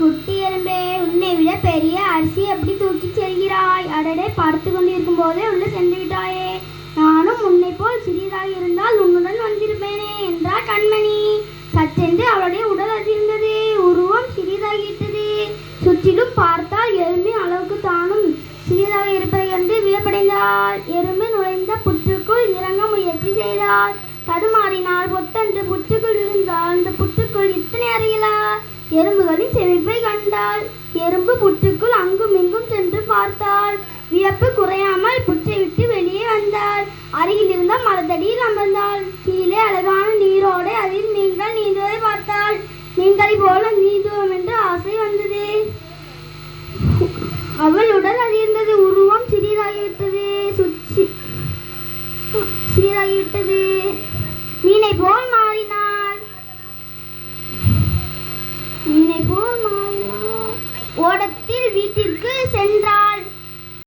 குட்டி எறும்பே உன்னை விட பெரிய அரிசி எப்படி தூக்கி செல்கிறாய். அடடே பார்த்து கொண்டிருக்கும் போதே உள்ள சென்று விட்டாயே. நானும் உன்னை போல் சிறியதாக இருந்தால் உன்னுடன் வந்திருப்பேனே என்றார் கண்மணி. சற்றென்று அவளுடைய உடல் அதிர்ந்தது. உருவம் சிறியதாகிவிட்டது சுற்றிலும் பார்த்தால் எறும்பின் அளவுக்கு தானும் சிறியதாக இருப்பதை கண்டு வியப்படைந்தாள். எறும்பு நுழைந்த புற்றுக்குள் இறங்க முயற்சி செய்தாள். தடுமாறினாள் பொத்தன்று புற்றுக்குள் எறும்புகளின் செழிப்பை கண்டாள். எறும்பு புற்றுக்குள் அங்கும் இங்கும் சென்று பார்த்தாள். வியப்பு குறையாமல் புற்றை விட்டு வெளியே வந்தாள். அருகில் இருந்த மரத்தடியில் அமர்ந்தாள். கீழே அழகான நீரோடு அதில் நீங்கள் நீந்துவதை பார்த்தாள். நீங்களை போல நீந்துவோம் என்று ஆசை வந்தது. அவள் உடல் அதிர்ந்தது. உருவம் சிறிதாகிவிட்டது. சுற்றி சிறிதாகிவிட்டது. ஓடத்தில் வீட்டில்